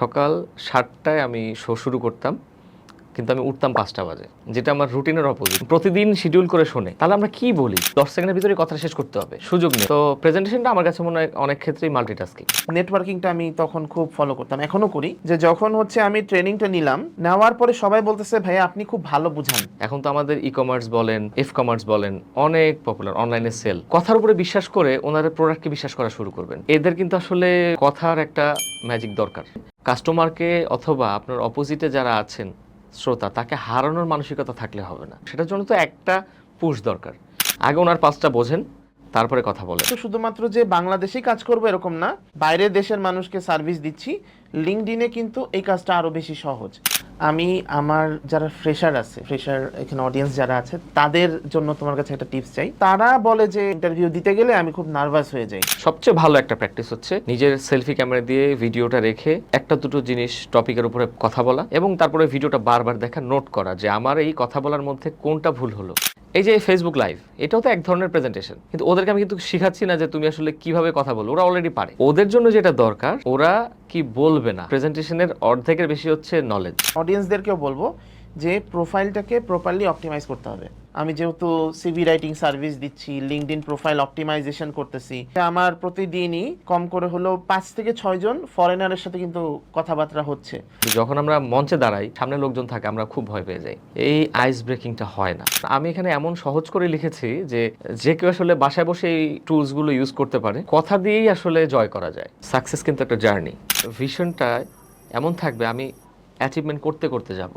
সকাল সাতটায় আমি শো শুরু করতাম কিন্তু আমি উঠতাম পাঁচটা বাজে যেটা আমার রুটিনের অপোজিট প্রতিদিন শিডিউল করে শোনে তাহলে আমরা কি বলি? দশ সেকেন্ডের ভিতরে কথা শেষ করতে হবে সুযোগ নেই। তো প্রেজেন্টেশনটা আমার কাছে মনে হয় অনেক ক্ষেত্রেই মাল্টিটাস্কিং নেটওয়ার্কিংটা আমি তখন খুব ফলো করতাম এখনও করি যে যখন হচ্ছে আমি ট্রেনিংটা নিলাম নেওয়ার পরে সবাই বলতেছে ভাইয়া আপনি খুব ভালো বুঝান। এখন তো আমাদের ই কমার্স বলেন এফ কমার্স বলেন অনেক পপুলার অনলাইনে সেল কথার উপরে বিশ্বাস করে ওনারা প্রোডাক্টকে বিশ্বাস করা শুরু করবেন। এদের কিন্তু আসলে কথার একটা ম্যাজিক দরকার। কাস্টমারকে অথবা আপনার অপোজিটে যারা আছেন, শ্রোতা, তাকে হারানোর মানসিকতা থাকলে হবে না। সেটার জন্য তো একটা পুশ দরকার। আগে ওনার পাঁচটা বোঝেন, তারপরে কথা বলে তো শুধুমাত্র যে বাংলাদেশেই কাজ করব এরকম না, বাইরের দেশের মানুষকে সার্ভিস দিচ্ছি লিঙ্কডিনে কিন্তু এই কাজটা আরও বেশি সহজ। আমি আমার যারা ফ্রেশার আছে ফ্রেশার এখানে অডিয়েন্স যারা আছে, তাদের জন্য তোমার কাছে একটা টিপস চাই। তারা বলে যে ইন্টারভিউ দিতে গেলে আমি খুব নার্ভাস হয়ে যাই। সবচেয়ে ভালো একটা প্র্যাকটিস হচ্ছে নিজের সেলফি ক্যামেরা দিয়ে ভিডিওটা রেখে একটা দুটো জিনিস টপিকের উপরে কথা বলা এবং তারপরে ভিডিওটা বারবার দেখা নোট করা যে আমার এই কথা বলার মধ্যে কোনটা ভুল হলো। এই যে ফেসবুক লাইভ এটাও তো এক ধরনের প্রেজেন্টেশন কিন্তু ওদেরকে আমি কিন্তু শিখাচ্ছি না যে তুমি আসলে কীভাবে কথা বলো, ওরা অলরেডি পারে। ওদের জন্য যেটা দরকার, ওরা কি বলবে না প্রেজেন্টেশনের অর্ধেকের বেশি হচ্ছে নলেজ অডিয়েন্সদেরকেও বলব যে প্রোফাইলটাকে প্রপারলি অপটিমাইজ করতে হবে। আমি যেহেতু সিভি রাইটিং সার্ভিস দিচ্ছি লিঙ্কড ইন প্রোফাইল অপটিমাইজেশন করতেছি আমার প্রতিদিনই কম করে হলো পাঁচ থেকে ছয়জন ফরেনারের সাথে কিন্তু কথাবার্তা হচ্ছে। যখন আমরা মঞ্চে দাঁড়াই, সামনে লোকজন থাকে, আমরা খুব ভয় পেয়ে যাই। এই আইস ব্রেকিংটা হয় না। আমি এখানে এমন সহজ করে লিখেছি যে যে কেউ আসলে বাসায় বসে এই টুলসগুলো ইউজ করতে পারে, কথা দিয়েই আসলে জয় করা যায়। সাকসেস কিন্তু একটা জার্নি ভিশনটা এমন থাকবে, আমি অ্যাচিভমেন্ট করতে করতে যাব।